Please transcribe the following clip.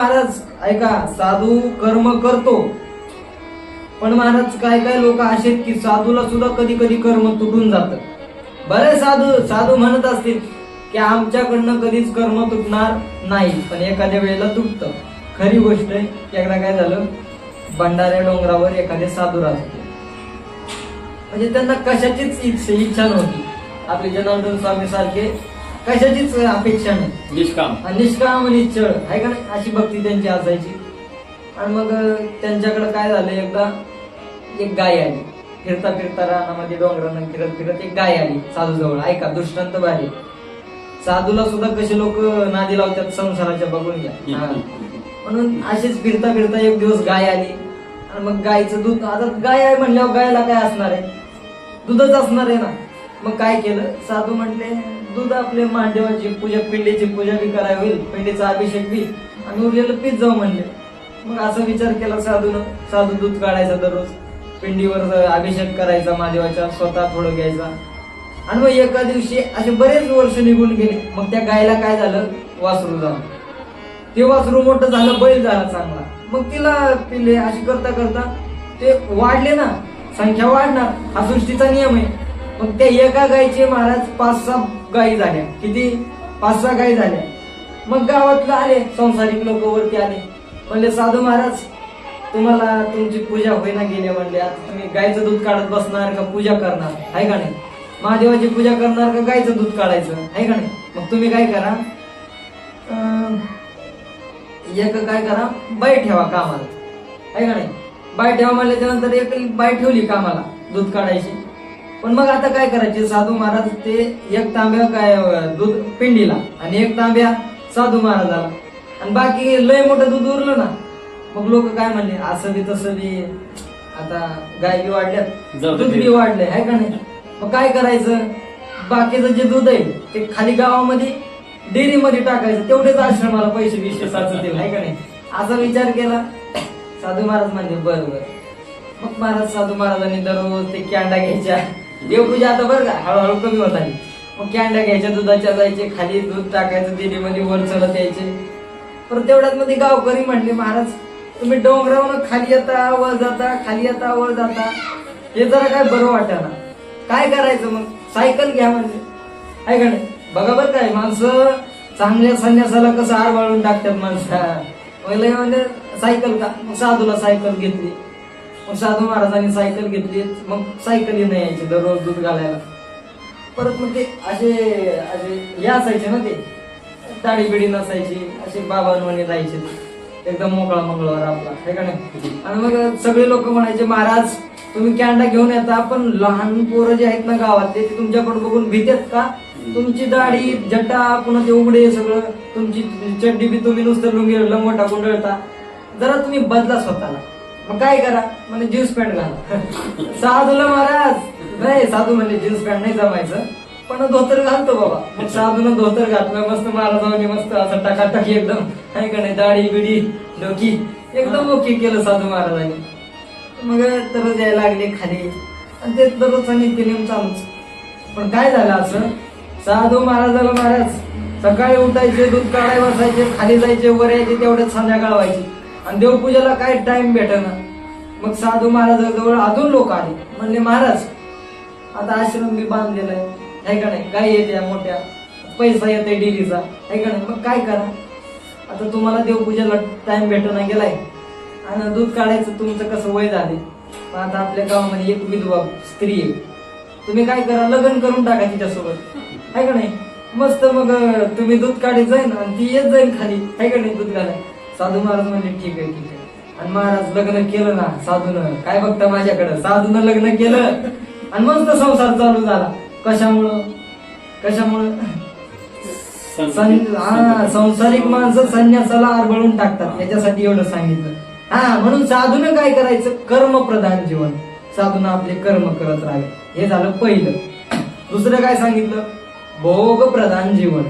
महाराज ऐका साधू कर्म करतो. पण महाराज काय काय लोक असे की साधूला सुद्धा कधी कधी कर्म तुटून जात. बरे साधू साधू म्हणत असतील की आमच्याकडनं कधीच कर्म तुटणार नाही पण एखाद्या वेळेला तुटत. खरी गोष्ट आहे एकदा काय झालं? भंडाऱ्या डोंगरावर एखादे साधू राहत होते. म्हणजे त्यांना कशाचीच इच्छा इच्छा नव्हती. आपले जनार्दन स्वामी सारखे कशाचीच अपेक्षा नाही. निष्काम. निष्काम निश्चळ आहे का नाही? अशी भक्ती त्यांची असायची. आणि मग त्यांच्याकडे काय झालं? एकदा एक गाय आली. फिरता फिरता रानामध्ये डोंगरानं फिरत फिरत एक गाय आली साधू जवळ ऐका दृष्टांत भारी साधूला सुद्धा कसे लोक नादी लावतात संसाराच्या बघून घ्या. म्हणून अशीच फिरता फिरता एक दिवस गाय आली. आणि मग गायचं दूध आता गाय आहे म्हणल्यावर गायला काय असणार आहे? दूधच असणार आहे ना. मग काय केलं? साधू म्हटले दूध आपले महादेवाची पूजा पिंडीची पूजा बी करावी होईल पिंडीचा अभिषेक बी. आणि उरलेलं पीत जाऊ म्हणले. मग असा विचार केला साधूनं. साधू दूध काढायचा दररोज. पिंडीवर अभिषेक करायचा महादेवाचा स्वतः थोडं घ्यायचा. आणि मग एका दिवशी असे बरेच वर्ष निघून गेले. मग त्या गायला काय झालं? वासरू झालं. ते वासरू मोठं झालं बैल झाला चांगला. मग तिला पिले अशी करता करता ते वाढले ना. संख्या वाढणार. हा सृष्टीचा नियम आहे. मग त्या एका गायचे महाराज पाच सहा गायी झाल्या किती? पाच सहा गायी झाल्या मग गावातलं आले संसारिक लोक वरती आले. म्हणले साधू महाराज तुम्हाला तुमची पूजा होईना गेली म्हणले. आता तुम्ही गायचं दूध काढत बसणार का पूजा करणार? आहे का नाही? महादेवाची पूजा करणार का गायचं दूध काढायचं? आहे का नाही? मग तुम्ही काय करा? एक काय करा? बाई ठेवा कामाला. आहे का नाही? बाई ठेवा म्हणल्याच्या नंतर एक बाई ठेवली कामाला दूध काढायची. पण मग आता काय करायचे? साधू महाराज ते एक तांब्या काय दूध पिंडीला आणि एक तांब्या साधू महाराजाला. आणि बाकी लय मोठं दूध उरलं ना मग लोक काय म्हणले? असं बी तसं बी. आता गाय बी वाढल्यात. दूध. बी वाढलंय आहे का नाही? मग काय करायचं? बाकीचं जे दूध आहे ते खाली गावामध्ये डेअरीमध्ये टाकायचं. तेवढेच आश्रमाला पैसे विशे साचतील आहे का नाही? असा विचार केला. साधू महाराज म्हणले बर बर. मग महाराज साधू महाराजांनी दररोज ते कॅन्डा घ्यायच्या. देवपूजा आता बरं का हळूहळू कमी होत आली. मग कॅन्डा घ्यायच्या दुधाच्या जायचे खाली दूध टाकायचं दिलीमध्ये वर चढत यायचे. परत तेवढ्यात मध्ये गावकरी म्हणले महाराज तुम्ही डोंगरावरून खाली येता वर जाता खाली येता वर जाता. हे जरा काय बरं वाटेना. काय करायचं मग? सायकल घ्या म्हणजे आहे का नाही? बघा बरं काय माणसं चांगल्या संन्यासाला कसं आरवाळून टाकतात माणसं. पहिले म्हणजे सायकल का? मग साधूला सायकल घेतली. मग साधू महाराजांनी सायकल घेतली मग सायकलीनं यायची दररोज दूध घालायला. परत मग ते असे असे हे असायचे ना ते दाढी बिडी नसायची असे बाबांमध्ये जायचे एकदम मोकळा मंगळवार आपला हे का नाही? आणि मग सगळे लोक म्हणायचे महाराज तुम्ही कॅन्डा घेऊन येता पण लहान पोरं जे आहेत ना गावात ते तुमच्याकडे बघून भीतेत का? तुमची दाढी जटा पुन्हा ते उघडे सगळं तुमची चड्डी बी तुम्ही नुसतं लुंगी लंगोटा गुंडळता. जरा तुम्ही बदला स्वतःला. मग काय करा? म्हणजे जीन्स पॅन्ट घाला. साधूला महाराज. नाही साधू म्हणजे जीन्स पॅन्ट नाही जमायचं. पण धोतर घालतो बाबा. मग साधून धोतर घातलं मस्त महाराजांनी मस्त असं टाकाटाकी एकदम. काय का नाही दाढी बिडी डोकी. एकदम ओके केलं साधू महाराजांनी. मग दररोज यायला लागले खाली. आणि ते दररोजचा नित्यनियम चालूच पण काय झालं असं? साधू महाराजाला महाराज सकाळी उठायचे दूध काढाय बसायचे खाली जायचे वर यायचे तेवढ्याच संध्याकाळ व्हायची. आणि देवपूजेला काय टाइम भेटेना? मग साधू महाराजाजवळ अजून लोक आले. म्हणले महाराज आता आश्रम मी बांधलेला आहे. का नाही? काय येते मोठ्या. पैसा येते डेलीचा. है का नाही? मग काय करा? आता तुम्हाला देवपूजेला टाइम भेटना गेलाय. आणि दूध काढायचं तुमचं कसं वय झाले आता आपल्या गावामध्ये एक विधवा स्त्री आहे. तुम्ही काय करा? लग्न करून टाका तिच्यासोबत. आहे का नाही? मस्त मग तुम्ही दूध काढायचं जाईन आणि ती येत जाईल खाली. आहे का नाही दूध काढायला? साधू महाराज म्हणले ठीक आहे ठीक आहे. आणि महाराज लग्न केलं ना साधून. काय बघता माझ्याकडं? साधून लग्न केलं आणि मस्त संसार चालू झाला. कशामुळं? कशामुळं? सं- हा, संसारिक माणसं संन्यासाला आरबळून टाकतात. याच्यासाठी एवढं सांगितलं. हा म्हणून साधून काय करायचं? कर्मप्रधान जीवन. साधून आपले कर्म करत राहावे. हे झालं पहिलं. दुसरं काय सांगितलं? भोग प्रधान जीवन.